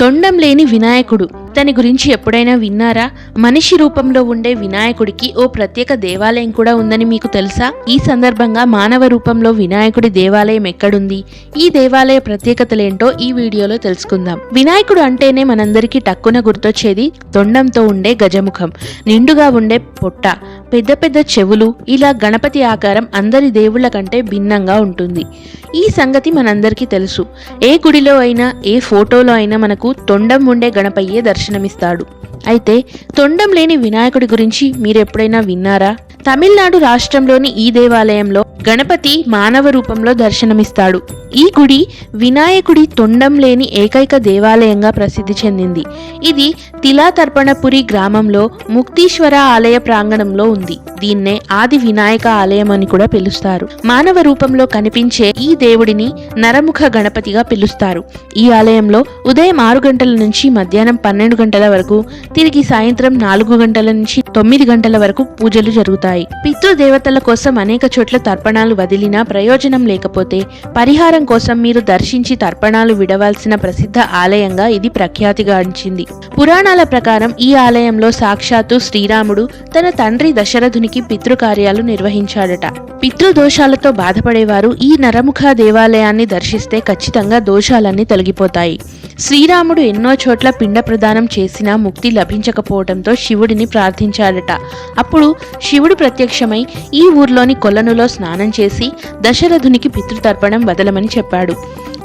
తొండం లేని వినాయకుడు. తని గురించి ఎప్పుడైనా విన్నారా? మనిషి రూపంలో ఉండే వినాయకుడికి ఓ ప్రత్యేక దేవాలయం కూడా ఉందని మీకు తెలుసా? ఈ సందర్భంగా మానవ రూపంలో వినాయకుడి దేవాలయం ఎక్కడుంది? ఈ దేవాలయ ప్రత్యేకతలేంటో ఈ వీడియోలో తెలుసుకుందాం. వినాయకుడు అంటేనే మనందరికీ టక్కున గుర్తొచ్చేది తొండంతో ఉండే గజముఖం నిండుగా ఉండే పొట్ట. పెద్ద పెద్ద చెవులు ఇలా గణపతి ఆకారం అందరి దేవుళ్ళ కంటే భిన్నంగా ఉంటుంది. ఈ సంగతి మనందరికీ తెలుసు. ఏ గుడిలో అయినా ఏ ఫోటోలో అయినా మనకు తొండం ఉండే గణపయ్యే దర్శనమిస్తాడు. అయితే తొండం లేని వినాయకుడి గురించి మీరు ఎప్పుడైనా విన్నారా? తమిళనాడు రాష్ట్రంలోని ఈ దేవాలయంలో గణపతి మానవ రూపంలో దర్శనమిస్తాడు. ఈ గుడి వినాయకుడి తొండం లేని ఏకైక దేవాలయంగా ప్రసిద్ధి చెందింది. ఇది తిలాతర్పణపురి గ్రామంలో ముక్తీశ్వర ఆలయ ప్రాంగణంలో ఉంది. దీన్నే ఆది వినాయక ఆలయం అని కూడా పిలుస్తారు. మానవ రూపంలో కనిపించే ఈ దేవుడిని నరముఖ గణపతిగా పిలుస్తారు. ఈ ఆలయంలో ఉదయం ఆరు గంటల నుంచి మధ్యాహ్నం పన్నెండు గంటల వరకు తిరిగి సాయంత్రం నాలుగు గంటల నుంచి తొమ్మిది గంటల వరకు పూజలు జరుగుతాయి. పితృదేవతల కోసం అనేక చోట్ల తర్పణాలు వదిలినా ప్రయోజనం లేకపోతే పరిహారం కోసం మీరు దర్శించి తర్పణాలు విడవాల్సిన ప్రసిద్ధ ఆలయంగా ఇది ప్రఖ్యాతిగాంచింది పురాణాల ప్రకారం ఈ ఆలయంలో సాక్షాత్తు శ్రీరాముడు తన తండ్రి దశరథునికి పితృకార్యాలు నిర్వహించాడట. పితృదోషాలతో బాధపడేవారు ఈ నరముఖ దేవాలయాన్ని దర్శిస్తే ఖచ్చితంగా దోషాలన్నీ తొలగిపోతాయి. శ్రీరాముడు ఎన్నో చోట్ల పిండ ప్రదానం చేసినా ముక్తి లభించకపోవడంతో శివుడిని ప్రార్థించాడట. అప్పుడు శివుడు ప్రత్యక్షమై ఈ ఊర్లోని కొలనులో స్నానం చేసి దశరథునికి పితృతర్పణం వదలమని చెప్పాడు.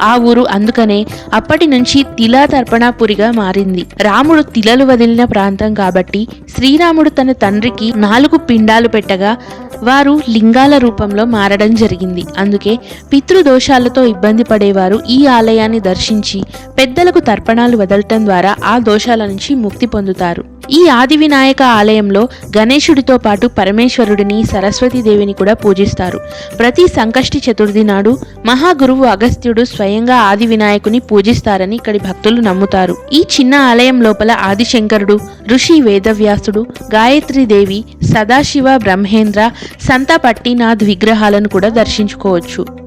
ఆ ఊరు అందుకనే అప్పటి నుంచి తిలా తర్పణాపురిగా మారింది. రాముడు తిలలు వదిలిన ప్రాంతం కాబట్టి శ్రీరాముడు తన తండ్రికి నాలుగు పిండాలు పెట్టగా వారు లింగాల రూపంలో మారడం జరిగింది. అందుకే పితృదోషాలతో ఇబ్బంది పడేవారు ఈ ఆలయాన్ని దర్శించి పెద్దలకు తర్పణాలు వదలటం ద్వారా ఆ దోషాల నుంచి ముక్తి పొందుతారు. ఈ ఆది వినాయక ఆలయంలో గణేశుడితో పాటు పరమేశ్వరుడిని సరస్వతీదేవిని కూడా పూజిస్తారు. ప్రతి సంకష్టి చతుర్థి నాడు మహాగురువు అగస్త్యుడు స్వయంగా ఆది వినాయకుని పూజిస్తారని ఇక్కడి భక్తులు నమ్ముతారు. ఈ చిన్న ఆలయం లోపల ఆదిశంకరుడు ఋషి వేదవ్యాసుడు గాయత్రీదేవి సదాశివ బ్రహ్మేంద్ర సంత పట్టినాథ్ విగ్రహాలను కూడా దర్శించుకోవచ్చు.